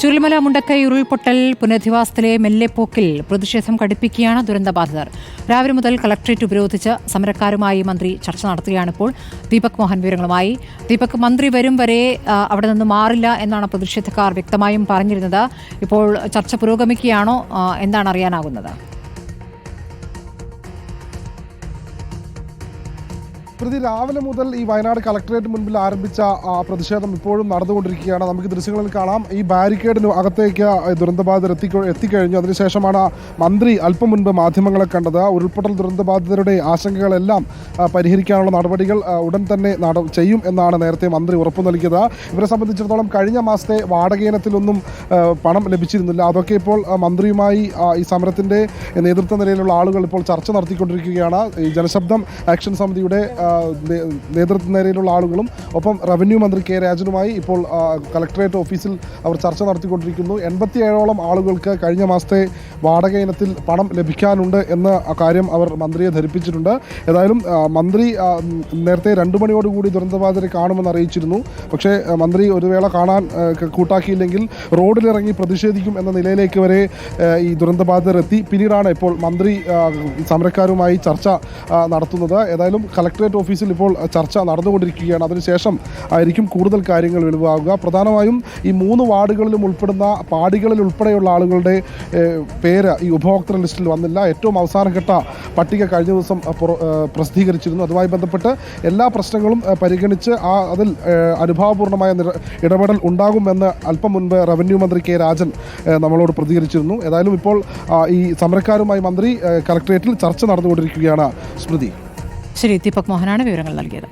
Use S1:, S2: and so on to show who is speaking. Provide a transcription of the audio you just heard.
S1: ചുരുളിമല മുണ്ടക്കൈ ഉരുൾപൊട്ടൽ പുനരധിവാസത്തിലെ മെല്ലെപ്പോക്കിൽ പ്രതിഷേധം കടുപ്പിക്കുകയാണ് ദുരന്തബാധിതർ. രാവിലെ മുതൽ കളക്ട്രേറ്റ് ഉപരോധിച്ച് സമരക്കാരുമായി മന്ത്രി ചർച്ച നടത്തുകയാണിപ്പോൾ ദീപക് മോഹൻ വിവരങ്ങളുമായി. ദീപക് മന്ത്രി വരും വരെ അവിടെ നിന്ന് മാറില്ല എന്നാണ് പ്രതിഷേധക്കാർ വ്യക്തമായും പറഞ്ഞിരുന്നത്. ഇപ്പോൾ ചർച്ച പുരോഗമിക്കുകയാണോ എന്താണ് അറിയാനാകുന്നത്?
S2: പ്രതി രാവിലെ മുതൽ ഈ വയനാട് കളക്ടറേറ്റ് മുൻപിൽ ആരംഭിച്ച പ്രതിഷേധം ഇപ്പോഴും നടന്നുകൊണ്ടിരിക്കുകയാണ്. നമുക്ക് ദൃശ്യങ്ങളിൽ കാണാം. ഈ ബാരിക്കേഡിന് അകത്തേക്ക് ദുരന്തബാധിതർ എത്തി എത്തിക്കഴിഞ്ഞു. അതിനുശേഷമാണ് മന്ത്രി അല്പം മുൻപ് മാധ്യമങ്ങളെ കണ്ടത്. ഉരുൾപൊട്ടൽ ദുരന്തബാധിതരുടെ ആശങ്കകളെല്ലാം പരിഹരിക്കാനുള്ള നടപടികൾ ഉടൻ തന്നെ നട ചെയ്യും എന്നാണ് നേരത്തെ മന്ത്രി ഉറപ്പു നൽകിയത്. ഇവരെ സംബന്ധിച്ചിടത്തോളം കഴിഞ്ഞ മാസത്തെ വാടകയിനത്തിലൊന്നും പണം ലഭിച്ചിരുന്നില്ല. അതൊക്കെ ഇപ്പോൾ മന്ത്രിയുമായി ഈ സമരത്തിന്റെ നേതൃത്വ നിലയിലുള്ള ആളുകൾ ഇപ്പോൾ ചർച്ച നടത്തിക്കൊണ്ടിരിക്കുകയാണ്. ഈ ജനശബ്ദം ആക്ഷൻ സമിതിയുടെ നേതൃത്വ നിരയിലുള്ള ആളുകളും ഒപ്പം റവന്യൂ മന്ത്രി കെ രാജനുമായി ഇപ്പോൾ കളക്ടറേറ്റ് ഓഫീസിൽ അവർ ചർച്ച നടത്തിക്കൊണ്ടിരിക്കുന്നു. എൺപത്തിയേഴോളം ആളുകൾക്ക് കഴിഞ്ഞ മാസത്തെ വാടക ഇനത്തിൽ പണം ലഭിക്കാനുണ്ട് എന്ന കാര്യം അവർ മന്ത്രിയെ ധരിപ്പിച്ചിട്ടുണ്ട്. ഏതായാലും മന്ത്രി നേരത്തെ രണ്ടു മണിയോടുകൂടി ദുരന്തബാധിതരെ കാണുമെന്ന് അറിയിച്ചിരുന്നു. പക്ഷേ മന്ത്രി ഒരു വേള കാണാൻ കൂട്ടാക്കിയില്ലെങ്കിൽ റോഡിലിറങ്ങി പ്രതിഷേധിക്കും എന്ന നിലയിലേക്ക് വരെ ഈ ദുരന്തബാധിതർ എത്തി. പിന്നീടാണ് ഇപ്പോൾ മന്ത്രി സമരക്കാരുമായി ചർച്ച നടത്തുന്നത്. ഏതായാലും കളക്ടറേറ്റ് ഓഫീസിൽ ഇപ്പോൾ ചർച്ച നടന്നുകൊണ്ടിരിക്കുകയാണ്. അതിനുശേഷം ആയിരിക്കും കൂടുതൽ കാര്യങ്ങൾ വെളിവാകുക. പ്രധാനമായും ഈ മൂന്ന് വാർഡുകളിലും ഉൾപ്പെടുന്ന പാടികളിൽ ഉൾപ്പെടെയുള്ള ആളുകളുടെ പേര് ഈ ഉപഭോക്തൃ ലിസ്റ്റിൽ വന്നില്ല. ഏറ്റവും അവസാനഘട്ട പട്ടിക കഴിഞ്ഞ ദിവസം പ്രസിദ്ധീകരിച്ചിരുന്നു. അതുമായി ബന്ധപ്പെട്ട് എല്ലാ പ്രശ്നങ്ങളും പരിഗണിച്ച് ആ അതിൽ അനുഭാവപൂർണമായ ഇടപെടൽ ഉണ്ടാകുമെന്ന് അല്പം മുൻപ് റവന്യൂ മന്ത്രി കെ രാജൻ നമ്മളോട് പ്രതികരിച്ചിരുന്നു. ഏതായാലും ഇപ്പോൾ ഈ സമരക്കാരുമായി മന്ത്രി ഏഹ്, കളക്ടറേറ്റിൽ ചർച്ച നടന്നുകൊണ്ടിരിക്കുകയാണ്. സ്മൃതി.
S1: ശരി ദീപക് മോഹനാണ് വിവരങ്ങൾ നൽകിയത്.